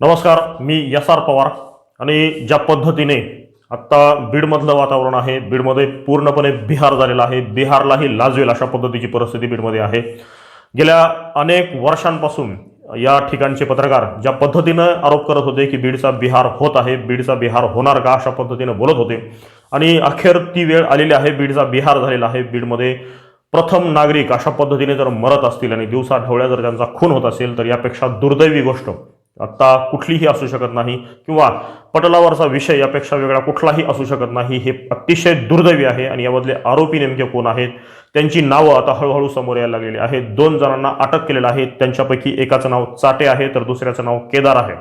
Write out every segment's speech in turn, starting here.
नमस्कार मी S R Pawar आणि ज्या पद्धतीने आत्ता बीडमधलं वातावरण आहे बीडमध्ये पूर्णपणे बिहार झालेला आहे बिहारलाही लाजवेल अशा पद्धतीची परिस्थिती बीडमध्ये आहे. गेल्या अनेक वर्षांपासून या ठिकाणचे पत्रकार ज्या पद्धतीनं आरोप करत होते की बीडचा बिहार होत आहे बीडचा बिहार होणार का अशा पद्धतीनं बोलत होते आणि अखेर ती वेळ आलेली आहे बीडचा बिहार झालेला आहे बीडमध्ये प्रथम नागरिक अशा पद्धतीने जर मरत असतील आणि दिवसा ढवळ्या जर त्यांचा खून होत असेल तर यापेक्षा दुर्दैवी गोष्ट आत्ता कुठलीही असू शकत नाही किंवा पटलावरचा विषय यापेक्षा वेगळा कुठलाही असू शकत नाही हे अतिशय दुर्दैवी आहे आणि यामधले आरोपी नेमके कोण आहेत त्यांची नावं आता हळूहळू समोर यायला लागलेली आहेत. दोन जणांना अटक केलेलं आहे त्यांच्यापैकी एकाचं नाव चाटे आहे तर दुसऱ्याचं नाव केदार आहे.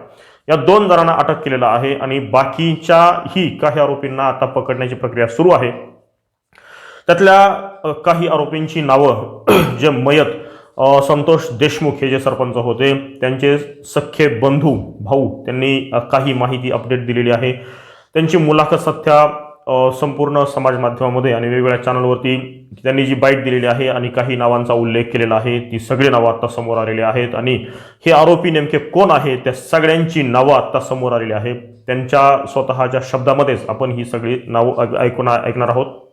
या दोन जणांना अटक केलेलं आहे आणि बाकीच्याही काही आरोपींना आता पकडण्याची प्रक्रिया सुरू आहे. त्यातल्या काही आरोपींची नावं जे मयत संतोष देशमुख हे जे सरपंच होते त्यांचे सख्खे बंधू भाऊ त्यांनी काही माहिती अपडेट दिलेली आहे. त्यांची मुलाखत सध्या संपूर्ण समाज माध्यमामध्ये आणि वेगवेगळ्या चॅनलवरती त्यांनी जी बाईट दिलेली आहे आणि काही नावांचा उल्लेख केलेला आहे ती सगळी नावं आता समोर आलेली आहेत. आणि हे आरोपी नेमके कोण आहे त्या सगळ्यांची नावं आत्ता समोर आलेली आहेत. त्यांच्या स्वतःच्या शब्दामध्येच आपण ही सगळी नावं ऐकून ऐकणार ऐकणार आहोत.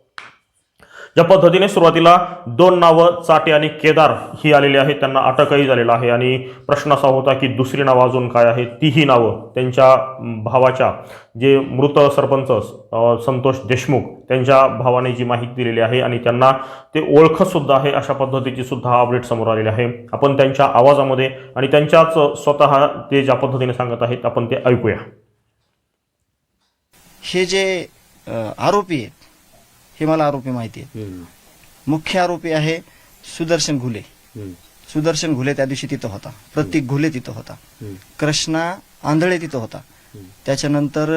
ज्या पद्धतीने सुरुवातीला दोन नावं चाटे आणि केदार ही आलेली आहेत त्यांना अटकही झालेला आहे. आणि प्रश्न असा होता की दुसरी नावं अजून काय आहे तीही नावं त्यांच्या भावाच्या जे मृत सरपंच संतोष देशमुख त्यांच्या भावाने जी माहिती दिलेली आहे आणि त्यांना ते ओळखत सुद्धा आहे अशा पद्धतीची सुद्धा अपडेट समोर आलेली आहे. आपण त्यांच्या आवाजामध्ये आणि त्यांच्याच स्वतः ते ज्या पद्धतीने सांगत आहेत आपण ते ऐकूया. हे जे आरोपी आहेत हे मला आरोपी माहिती आहेत. मुख्य आरोपी आहे सुदर्शन घुले. सुदर्शन घुले त्या दिवशी तिथं होता. प्रतीक घुले तिथं होता. कृष्णा आंधळे तिथं होता. त्याच्यानंतर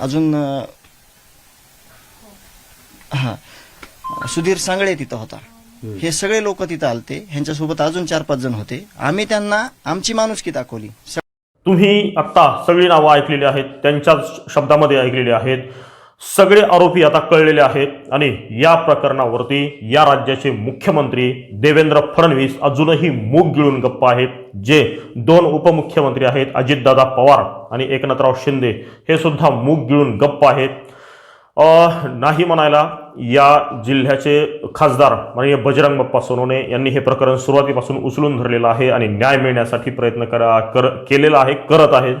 अजून हा सुधीर सांगळे तिथं होता. हे सगळे लोक तिथं आलते. ह्यांच्यासोबत अजून चार पाच जण होते. आम्ही त्यांना आमची माणुसकी दाखवली. तुम्ही आत्ता सगळी नावं ऐकलेली आहेत. त्यांच्याच शब्दामध्ये ऐकलेली आहेत. सगळे आरोपी आता कळलेले आहेत आणि या प्रकरणावरती या राज्याचे मुख्यमंत्री देवेंद्र फडणवीस अजूनही मूग गिळून गप्प आहेत. जे दोन उपमुख्यमंत्री आहेत अजितदादा पवार आणि एकनाथराव शिंदे हे सुद्धा मूग गिळून गप्प आहेत. नाही म्हणायला या जिल्ह्याचे खासदार माननीय बजरंग बाप्पा सोनवणे यांनी हे प्रकरण सुरुवातीपासून उचलून धरलेलं आहे आणि न्याय मिळण्यासाठी प्रयत्न करा कर केलेला आहे करत आहेत.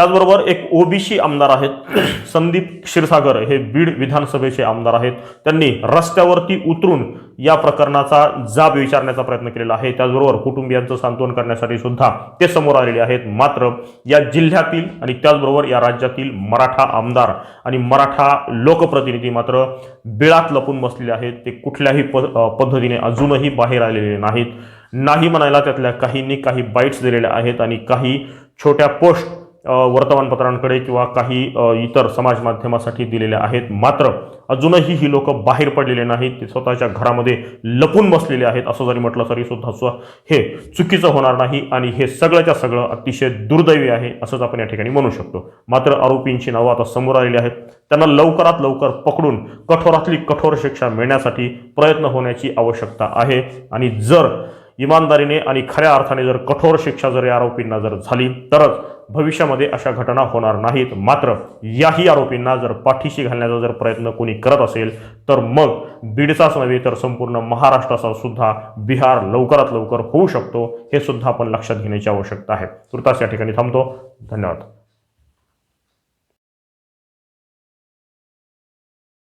त्याचबरोबर एक ओबीसी आमदार आहेत संदीप क्षीरसागर हे बीड विधानसभेचे आमदार आहेत. त्यांनी रस्त्यावरती उतरून या प्रकरणाचा जाब विचारण्याचा प्रयत्न केलेला आहे. त्याचबरोबर कुटुंबियांचं सांत्वन करण्यासाठी सुद्धा ते समोर आलेले आहेत. मात्र या जिल्ह्यातील आणि त्याचबरोबर या राज्यातील मराठा आमदार आणि मराठा लोकप्रतिनिधी मात्र बिळात लपून बसलेले आहेत. ते कुठल्याही प पद्धतीने अजूनही बाहेर आलेले नाहीत. नाही म्हणायला त्यातल्या काहींनी काही बाईट्स दिलेल्या आहेत आणि काही छोट्या पोस्ट वर्तमानपत्रांकडे किंवा काही इतर समाज माध्यमासाठी दिलेल्या आहेत. मात्र अजूनही ही लोक बाहेर पडलेले नाहीत. ते स्वतःच्या घरामध्ये लपून बसलेले आहेत. असं जरी म्हटलं तरी सुद्धा स्व हे चुकीचं होणार नाही आणि हे सगळ्याच्या सगळं अतिशय दुर्दैवी आहे असंच आपण या ठिकाणी म्हणू शकतो. मात्र आरोपींची नावं आता समोर आलेली आहेत. त्यांना लवकरात लवकर पकडून कठोरातली कठोर शिक्षा मिळण्यासाठी प्रयत्न होण्याची आवश्यकता आहे. आणि जर इमानदारीने आणि खऱ्या अर्थाने जर कठोर शिक्षा जर या आरोपींना जर झाली तरच भविष्यामध्ये अशा घटना होणार नाहीत. मात्र याही आरोपींना जर पाठीशी घालण्याचा जर प्रयत्न कोणी करत असेल तर मग बीडचाच नव्हे तर संपूर्ण महाराष्ट्राचा सुद्धा बिहार लवकरात लवकर होऊ शकतो हे सुद्धा आपण लक्षात घेण्याची आवश्यकता आहे. तुर्तास या ठिकाणी थांबतो. धन्यवाद.